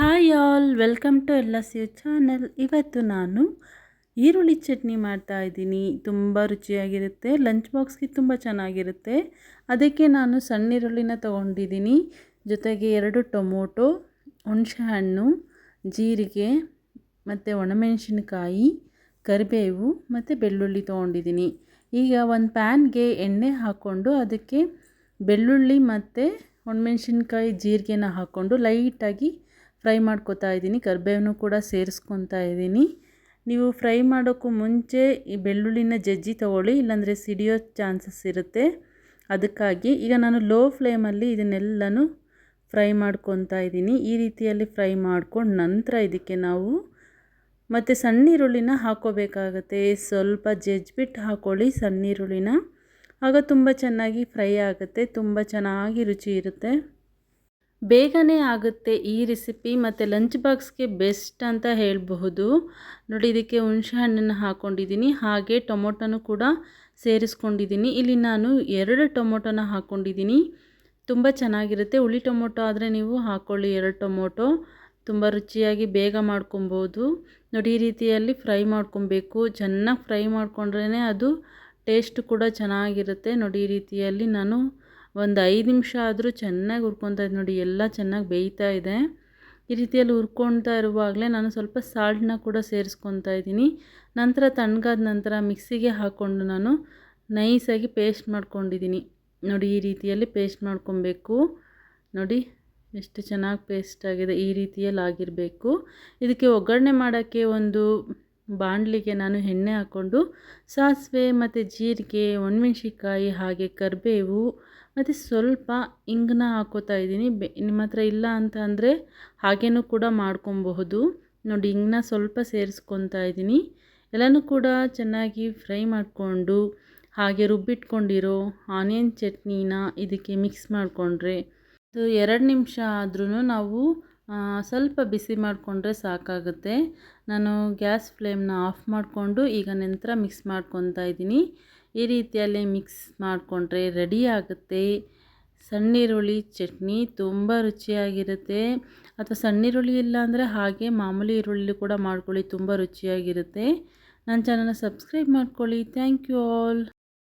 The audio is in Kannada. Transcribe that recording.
ಹಾಯ್ ಆಲ್, ವೆಲ್ಕಮ್ ಟು ಎಲ್ಲ ಯು ಚಾನಲ್. ಇವತ್ತು ನಾನು ಈರುಳ್ಳಿ ಚಟ್ನಿ ಮಾಡ್ತಾ ಇದ್ದೀನಿ. ತುಂಬ ರುಚಿಯಾಗಿರುತ್ತೆ ಲಂಚ್ ಬಾಕ್ಸ್ಗೆ ತುಂಬ ಚೆನ್ನಾಗಿರುತ್ತೆ. ಅದಕ್ಕೆ ನಾನು ಸಣ್ಣ ಈರುಳ್ಳಿನ ತೊಗೊಂಡಿದ್ದೀನಿ. ಜೊತೆಗೆ ಎರಡು ಟೊಮೊಟೊ, ಹುಣಸೆಹಣ್ಣು, ಜೀರಿಗೆ, ಮತ್ತು ಒಣಮೆಣಸಿನಕಾಯಿ, ಕರಿಬೇವು, ಮತ್ತು ಬೆಳ್ಳುಳ್ಳಿ ತೊಗೊಂಡಿದ್ದೀನಿ. ಈಗ ಒಂದು ಪ್ಯಾನ್ಗೆ ಎಣ್ಣೆ ಹಾಕ್ಕೊಂಡು ಅದಕ್ಕೆ ಬೆಳ್ಳುಳ್ಳಿ ಮತ್ತು ಒಣಮೆಣಸಿನ್ಕಾಯಿ, ಜೀರಿಗೆನ ಹಾಕ್ಕೊಂಡು ಲೈಟಾಗಿ ಫ್ರೈ ಮಾಡ್ಕೋತಾ ಇದ್ದೀನಿ ಕರಿಬೇವನ್ನು ಕೂಡ ಸೇರಿಸ್ಕೊತಾ ಇದ್ದೀನಿ. ನೀವು ಫ್ರೈ ಮಾಡೋಕ್ಕೂ ಮುಂಚೆ ಈ ಬೆಳ್ಳುಳ್ಳಿನ ಜಜ್ಜಿ ತೊಗೊಳ್ಳಿ, ಇಲ್ಲಾಂದರೆ ಸಿಡಿಯೋ ಚಾನ್ಸಸ್ ಇರುತ್ತೆ. ಅದಕ್ಕಾಗಿ ಈಗ ನಾನು ಲೋ ಫ್ಲೇಮಲ್ಲಿ ಇದನ್ನೆಲ್ಲನೂ ಫ್ರೈ ಮಾಡ್ಕೊತಾ ಇದ್ದೀನಿ. ಈ ರೀತಿಯಲ್ಲಿ ಫ್ರೈ ಮಾಡ್ಕೊಂಡು ನಂತರ ಇದಕ್ಕೆ ನಾವು ಮತ್ತು ಸಣ್ಣ ಈರುಳ್ಳಿನ ಹಾಕೋಬೇಕಾಗತ್ತೆ. ಸ್ವಲ್ಪ ಜಜ್ಜಿಬಿಟ್ಟು ಹಾಕ್ಕೊಳ್ಳಿ ಸಣ್ಣ ಈರುಳ್ಳಿನ ಆಗ ತುಂಬ ಚೆನ್ನಾಗಿ ಫ್ರೈ ಆಗುತ್ತೆ, ತುಂಬ ಚೆನ್ನಾಗಿ ರುಚಿ ಇರುತ್ತೆ. ಬೇಗನೆ ಆಗುತ್ತೆ ಈ ರೆಸಿಪಿ ಮತ್ತು ಲಂಚ್ ಬಾಕ್ಸ್ಗೆ ಬೆಸ್ಟ್ ಅಂತ ಹೇಳಬಹುದು. ನೋಡಿ, ಇದಕ್ಕೆ ಹುಣಸೆ ಹಣ್ಣನ್ನು ಹಾಕ್ಕೊಂಡಿದ್ದೀನಿ ಹಾಗೆ ಟೊಮೊಟೊನು ಕೂಡ ಸೇರಿಸ್ಕೊಂಡಿದ್ದೀನಿ. ಇಲ್ಲಿ ನಾನು ಎರಡು ಟೊಮೊಟೊನ ಹಾಕ್ಕೊಂಡಿದ್ದೀನಿ ತುಂಬ ಚೆನ್ನಾಗಿರುತ್ತೆ. ಹುಳಿ ಟೊಮೊಟೊ ಆದರೆ ನೀವು ಹಾಕ್ಕೊಳ್ಳಿ ಎರಡು ಟೊಮೊಟೊ. ತುಂಬ ರುಚಿಯಾಗಿ ಬೇಗ ಮಾಡ್ಕೊಬೋದು. ನೋಡಿ, ಈ ರೀತಿಯಲ್ಲಿ ಫ್ರೈ ಮಾಡ್ಕೊಬೇಕು. ಚೆನ್ನಾಗಿ ಫ್ರೈ ಮಾಡಿಕೊಂಡ್ರೇ ಅದು ಟೇಸ್ಟ್ ಕೂಡ ಚೆನ್ನಾಗಿರುತ್ತೆ. ನೋಡಿ, ಈ ರೀತಿಯಲ್ಲಿ ನಾನು ಒಂದು ಐದು ನಿಮಿಷ ಆದರೂ ಚೆನ್ನಾಗಿ ಹುರ್ಕೊತಾ ಇದೆ ನೋಡಿ, ಎಲ್ಲ ಚೆನ್ನಾಗಿ ಬೇಯ್ತಾ ಇದೆ. ಈ ರೀತಿಯಲ್ಲಿ ಹುರ್ಕೊಳ್ತಾ ಇರುವಾಗಲೇ ನಾನು ಸ್ವಲ್ಪ ಸಾಲ್ಟನ್ನ ಕೂಡ ಸೇರಿಸ್ಕೊತಾ ಇದ್ದೀನಿ. ನಂತರ ತಣ್ಣಗಾದ ನಂತರ ಮಿಕ್ಸಿಗೆ ಹಾಕ್ಕೊಂಡು ನಾನು ನೈಸಾಗಿ ಪೇಸ್ಟ್ ಮಾಡ್ಕೊಂಡಿದ್ದೀನಿ. ನೋಡಿ, ಈ ರೀತಿಯಲ್ಲಿ ಪೇಸ್ಟ್ ಮಾಡ್ಕೊಬೇಕು. ನೋಡಿ, ಎಷ್ಟು ಚೆನ್ನಾಗಿ ಪೇಸ್ಟ್ ಆಗಿದೆ, ಈ ರೀತಿಯಲ್ಲಿ ಆಗಿರಬೇಕು. ಇದಕ್ಕೆ ಒಗ್ಗರಣೆ ಮಾಡೋಕ್ಕೆ ಒಂದು ಬಾಣಲಿಗೆ ನಾನು ಎಣ್ಣೆ ಹಾಕ್ಕೊಂಡು ಸಾಸಿವೆ ಮತ್ತು ಜೀರಿಗೆ ಒಣಮೆಣ್ಸಿಕಾಯಿ ಹಾಗೆ ಕರಿಬೇವು ಮತ್ತು ಸ್ವಲ್ಪ ಇಂಗನ್ನ ಹಾಕೋತಾ ಇದ್ದೀನಿ. ಬೆ, ನಿಮ್ಮ ಹತ್ರ ಇಲ್ಲ ಅಂತ ಅಂದರೆ ಹಾಗೇನೂ ಕೂಡ ಮಾಡ್ಕೊಬಹುದು. ನೋಡಿ ಇಂಗನ್ನ ಸ್ವಲ್ಪ ಸೇರಿಸ್ಕೊತಾ ಇದ್ದೀನಿ. ಎಲ್ಲನೂ ಕೂಡ ಚೆನ್ನಾಗಿ ಫ್ರೈ ಮಾಡಿಕೊಂಡು ಹಾಗೆ ರುಬ್ಬಿಟ್ಕೊಂಡಿರೋ ಆನಿಯನ್ ಚಟ್ನಿನ ಇದಕ್ಕೆ ಮಿಕ್ಸ್ ಮಾಡಿಕೊಂಡ್ರೆ ಅದು ಎರಡು ನಿಮಿಷ ಆದ್ರೂ ನಾವು ಸ್ವಲ್ಪ ಬಿಸಿ ಮಾಡಿಕೊಂಡ್ರೆ ಸಾಕಾಗುತ್ತೆ. ನಾನು ಗ್ಯಾಸ್ ಫ್ಲೇಮ್ನ ಆಫ್ ಮಾಡಿಕೊಂಡು ಈಗ ನಂತರ ಮಿಕ್ಸ್ ಮಾಡ್ಕೊತಾ ಇದ್ದೀನಿ. ಈ ರೀತಿಯಲ್ಲಿ ಮಿಕ್ಸ್ ಮಾಡಿಕೊಂಡ್ರೆ ರೆಡಿ ಆಗುತ್ತೆ. ಸಣ್ಣೀರುಳ್ಳಿ ಚಟ್ನಿ ತುಂಬ ರುಚಿಯಾಗಿರುತ್ತೆ. ಅಥವಾ ಸಣ್ಣೀರುಳ್ಳಿ ಇಲ್ಲ ಅಂದರೆ ಹಾಗೆ ಮಾಮೂಲಿ ಈರುಳ್ಳಿ ಕೂಡ ಮಾಡ್ಕೊಳ್ಳಿ, ತುಂಬ ರುಚಿಯಾಗಿರುತ್ತೆ. ನನ್ನ ಚಾನಲ್ನ ಸಬ್ಸ್ಕ್ರೈಬ್ ಮಾಡ್ಕೊಳ್ಳಿ. Thank you all.